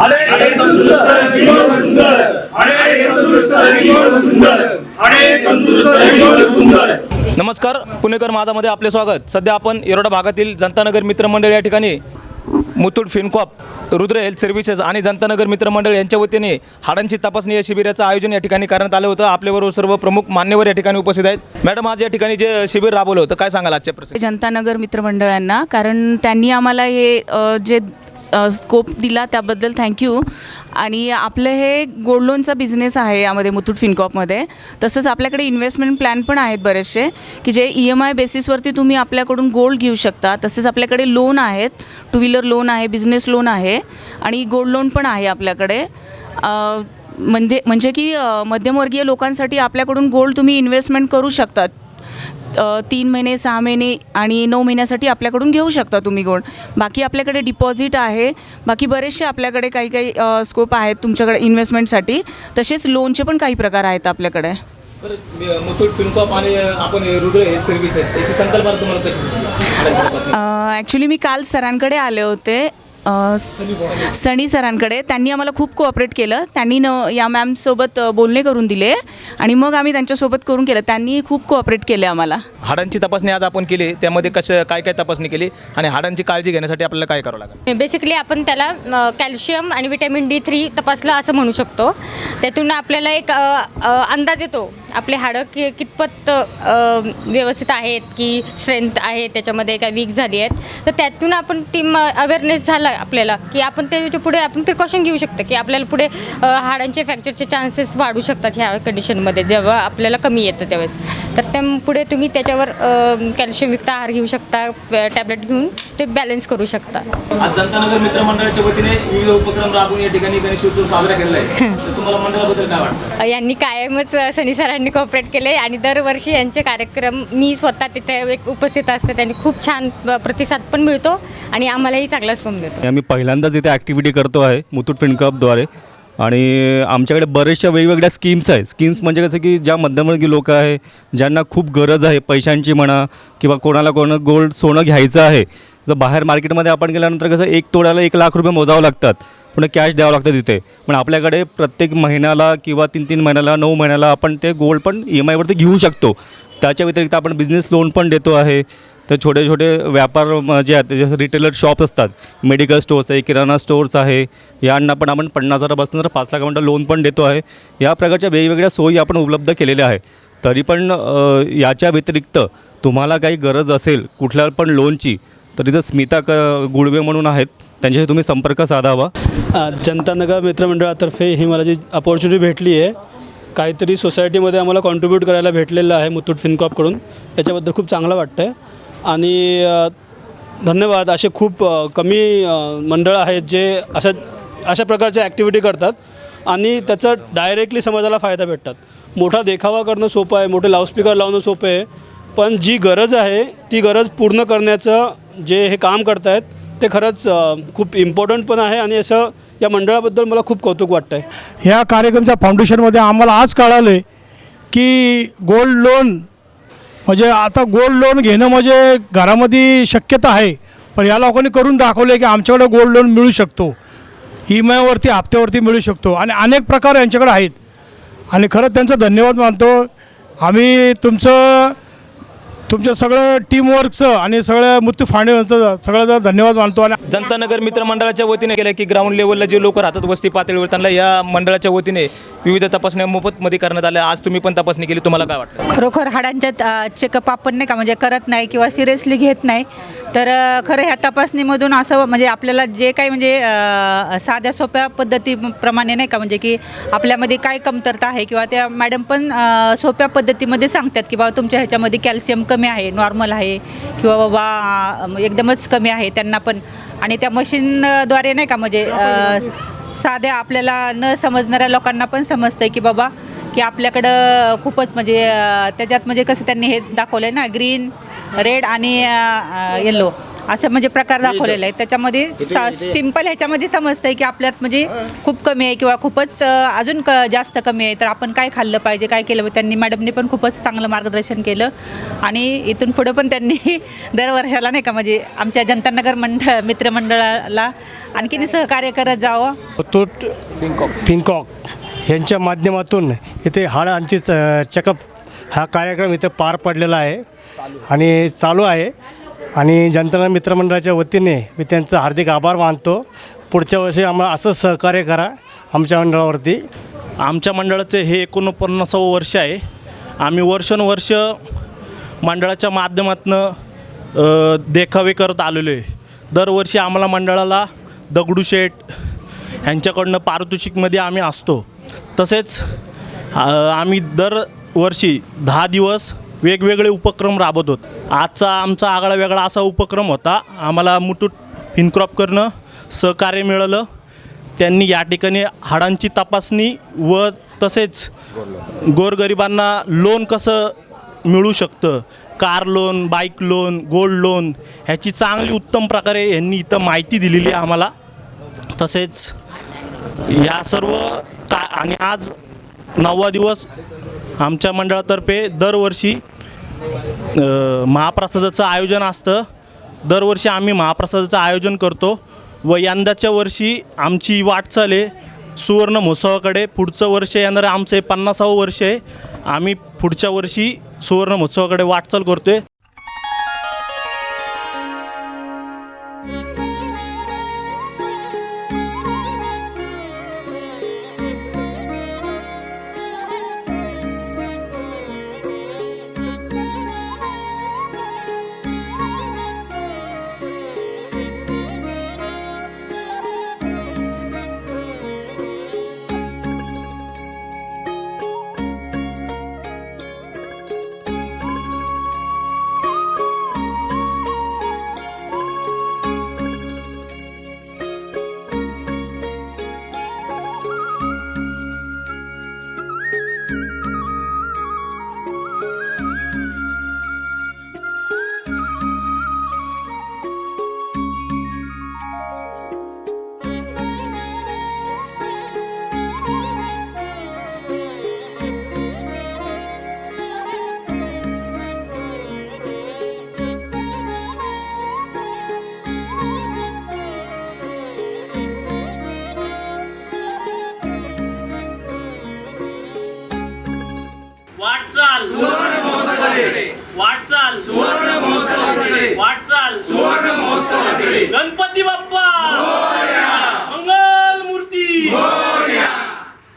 अरे तंदुरुस्त जीवन सुंदर. अरे तंदुरुस्त जीवन सुंदर. अरे तंदुरुस्त जीवन सुंदर. नमस्कार पुणेकर माझामध्ये आपले स्वागत. सध्या आपण येरोडा भागातील जनतानगर मित्रमंडळ या ठिकाणी मुथूट फिनकॉप रुद्र हेल्थ सर्व्हिसेस आणि जनतानगर मित्रमंडळ यांच्या वतीने हाडांची तपासणी या शिबिराचं आयोजन या ठिकाणी करण्यात आलं होतं. आपल्याबरोबर सर्व प्रमुख मान्यवर या ठिकाणी उपस्थित आहेत. मॅडम आज या ठिकाणी जे शिबिर राबवलं होतं काय सांगाल आजच्या प्रसंगी जनतानगर मित्रमंडळांना कारण त्यांनी आम्हाला हे जे स्कोप दिला त्याबद्दल थँक्यू आणि आपलं हे गोल्ड लोनचा बिझनेस आहे यामध्ये मुथूट फिनकॉपमध्ये तसंच आपल्याकडे इन्व्हेस्टमेंट प्लॅन पण आहेत बरेचसे की जे ई एम आय बेसिसवरती तुम्ही आपल्याकडून गोल्ड घेऊ शकता. तसेच आपल्याकडे लोन आहेत टू व्हीलर लोन आहे बिझनेस लोन आहे आणि गोल्ड लोन पण आहे आपल्याकडे. म्हणजे म्हणजे की मध्यमवर्गीय लोकांसाठी आपल्याकडून गोल्ड तुम्ही इन्व्हेस्टमेंट करू शकतात तीन महिने सहा महिने आणि नऊ महिन्यासाठी आपल्याकडून घेऊ शकता तुम्ही गोल्ड बाकी आपल्याकडे डिपॉझिट आहे. बाकी बरेचसे आपल्याकडे काही काही स्कोप आहेत तुमच्याकडे इन्व्हेस्टमेंटसाठी तसेच लोनचे पण काही प्रकार आहेत आपल्याकडे. ॲक्च्युली मी काल सरांकडे आले होते. सनी सरांकडे. त्यांनी आम्हाला खूप कोऑपरेट केलं. त्यांनी न या मॅमसोबत बोलणे करून दिले. आणि मग आम्ही त्यांच्यासोबत करून केलं. त्यांनी खूप कोऑपरेट केले आम्हाला. हाडांची तपासणी आज आपण केली. त्यामध्ये कसं काय काय तपासणी केली? आणि हाडांची काळजी घेण्यासाठी आपल्याला काय करावं लागेल? बेसिकली आपण त्याला कॅल्शियम आणि विटॅमिन डी थ्री तपासलं असं म्हणू शकतो. त्यातून आपल्याला एक अंदाज येतो. आपले हाडं कि कितपत व्यवस्थित आहेत की स्ट्रेंथ आहे त्याच्यामध्ये काय वीक झाली आहेत तर त्यातून आपण टीम अवेअरनेस झाला आपल्याला की आपण त्याच्या पुढे आपण प्रिकॉशन घेऊ शकतो की आपल्याला पुढे हाडांचे फ्रॅक्चरचे चान्सेस वाढू शकतात ह्या कंडिशनमध्ये जेव्हा आपल्याला कमी येतं त्यावेळेस तर त्या पुढे तुम्ही त्याच्यावर कॅल्शियमयुक्त आहार घेऊ शकता टॅबलेट घेऊन ते बॅलन्स करू शकता. आज जनतानगर मित्रमंडळाच्या वतीने विविध उपक्रम राबवून या ठिकाणी गणेश उत्सव साजरा केलेला आहे. तुम्हाला मंडळाबद्दल काय वाटतं? यांनी कायमच सनी सरांनी कॉपरेट केले आणि दरवर्षी यांचे कार्यक्रम मी स्वतः तिथे एक उपस्थित असते त्यांनी खूप छान प्रतिसाद पण मिळतो आणि आम्हालाही चांगला स्कोप मिळतो. आम्ही पहिल्यांदाच इथे ॲक्टिव्हिटी करतो आहे मुथूट फिनकपद्वारे आणि आमच्याकडे बऱ्याचशा वेगवेगळ्या स्कीम्स आहेत. स्कीम्स म्हणजे कसं की ज्या मध्यमवर्गीय लोक आहे ज्यांना खूप गरज आहे पैशांची म्हणा किंवा कोणाला कोणा गोल्ड सोनं घ्यायचं आहे जर बाहेर मार्केटमध्ये आपण गेल्यानंतर कसं एक तोड्याला एक लाख रुपये मोजावं लागतात. पुन्हा कॅश द्यावं लागतं तिथे. पण आपल्याकडे प्रत्येक महिन्याला किंवा तीन तीन महिन्याला नऊ महिन्याला आपण ते गोल्ड पण ई एम आयवरती घेऊ शकतो. त्याच्या व्यतिरिक्त आपण बिझनेस लोन पण देतो आहे. तर छोटे छोटे व्यापार जे आहेत जसं रिटेलर शॉप्स असतात. मेडिकल स्टोर्स आहे किराणा स्टोर्स आहे. यांना पण आपण पन्नास हजारापासून तर पाच लाखापर्यंत लोन पण देतो आहे. या प्रकारच्या वेगवेगळ्या सोयी आपण उपलब्ध केलेल्या आहे तरी पण याच्या व्यतिरिक्त तुम्हाला काही गरज असेल कुठल्या पण लोनची तर इथं स्मिता क गुळवे म्हणून आहेत. त्यांच्याशी तुम्ही संपर्क साधावा. अ, जनतानगर मित्रमंडळातर्फे ही मला जी अपॉर्च्युनिटी भेटली आहे काहीतरी सोसायटीमध्ये आम्हाला कॉन्ट्रीब्यूट करायला भेटलेलं आहे मुथूट फिनकॉपकडून याच्याबद्दल खूप चांगलं वाटतं आहे आणि धन्यवाद. असे खूप कमी मंडळं आहेत जे अशा अशा प्रकारच्या ॲक्टिव्हिटी करतात आणि त्याचा डायरेक्टली समाजाला फायदा भेटतात. मोठा देखावा करणं सोपं आहे मोठे लाऊडस्पीकर लावणं सोपं आहे. पण जी गरज आहे ती गरज पूर्ण करण्याचं जे हे काम करत आहेत ते खरंच खूप इम्पॉर्टंट पण आहे आणि असं या मंडळाबद्दल मला खूप कौतुक वाटतं आहे ह्या कार्यक्रमच्या फाउंडेशनमध्ये आम्हाला आज कळालं आहे की गोल्ड लोन म्हणजे आता गोल्ड लोन घेणं म्हणजे घरामध्ये शक्यता आहे पण या लोकांनी करून दाखवलं की आमच्याकडे गोल्ड लोन मिळू शकतो. ई एम आयवरती हप्त्यावरती मिळू शकतो आणि अनेक प्रकार यांच्याकडे आहेत. आणि खरंच त्यांचा धन्यवाद मानतो. आम्ही तुमचं तुमचं सगळं टीमवर्कचं आणि सगळं मृत्यू फांडेचं सगळं धन्यवाद मानतो आणि जनतानगर मित्र मंडळाच्या वतीने केलं की ग्राउंड लेवलला जे लोक राहतात वस्ती पातळीवर त्यांना या मंडळाच्या वतीने विविध तपासण्या मोफतमध्ये करण्यात आल्या. आज तुम्ही पण तपासणी केली. तुम्हाला काय वाटतं? खरोखर हाडांच्या चेकअप आपण नाही का म्हणजे करत नाही किंवा सिरियसली घेत नाही. तर खरं ह्या तपासणीमधून असं म्हणजे आपल्याला जे काही म्हणजे साध्या सोप्या पद्धतीप्रमाणे नाही का म्हणजे की आपल्यामध्ये काय कमतरता आहे किंवा त्या मॅडम पण सोप्या पद्धतीमध्ये सांगतात की बाबा तुमच्या ह्याच्यामध्ये कॅल्शियम कमी कमी आहे नॉर्मल आहे. किंवा बाबा एकदमच कमी आहे त्यांना पण. आणि त्या मशीनद्वारे नाही का म्हणजे साध्या आपल्याला न समजणाऱ्या लोकांना पण समजतं की बाबा की आपल्याकडं खूपच म्हणजे त्याच्यात म्हणजे कसं त्यांनी हे दाखवलं आहे ना ग्रीन रेड आणि येल्लो असं म्हणजे प्रकार दाखवलेला आहे त्याच्यामध्ये सा सिंपल ह्याच्यामध्ये समजतं की आपल्यात म्हणजे खूप कमी आहे किंवा खूपच अजून क जास्त कमी आहे. तर आपण काय खाल्लं पाहिजे काय केलं पाहिजे? त्यांनी मॅडमने पण खूपच चांगलं मार्गदर्शन केलं. आणि इथून पुढं पण त्यांनी दर वर्षाला नाही का म्हणजे आमच्या जनतानगर मंडळ मित्रमंडळाला आणखीन सहकार्य करत जावं. फिनकॉक यांच्या माध्यमातून इथे हाडांची चेकअप हा कार्यक्रम इथे पार पडलेला आहे. आणि चालू आहे. आणि जनता मित्रमंडळाच्या वतीने मी त्यांचं हार्दिक आभार मानतो. पुढच्या वर्षी आम्हाला असंच सहकार्य करा आमच्या मंडळावरती. आमच्या मंडळाचे हे एकोणपन्नासावं वर्ष आहे. आम्ही वर्षानुवर्ष मंडळाच्या माध्यमातून देखावे करत आलेलो आहे. दरवर्षी आम्हाला मंडळाला दगडूशेठ यांच्याकडनं पारितोषिकमध्ये आम्ही असतो. तसेच आम्ही दरवर्षी दहा दिवस वेगवेगळे उपक्रम राबवतो आजचा आमचा आगळा वेगळा असा उपक्रम होता. आम्हाला मुटूट फिनक्रॉप करणं सहकार्य मिळालं. त्यांनी या ठिकाणी हाडांची तपासणी व तसेच गोरगरिबांना लोन कसं मिळू शकतं? Car loan bike loan gold loan ह्याची चांगली उत्तम प्रकारे यांनी इथं माहिती दिलेली आहे आम्हाला. तसेच या सर्व का आणि आज नववा दिवस आमच्या मंडळातर्फे दरवर्षी महाप्रसादाचं आयोजन असतं. दरवर्षी आम्ही महाप्रसादाचं आयोजन करतो व यंदाच्या वर्षी आमची वाटचाल आहे सुवर्ण महोत्सवाकडे. पुढचं वर्ष येणारं आमचं हे पन्नासावं वर्ष आहे. आम्ही पुढच्या वर्षी सुवर्ण महोत्सवाकडे वाटचाल करतो आहे वाटचाल वाटचाल वाटचाल गणपती बाप्पा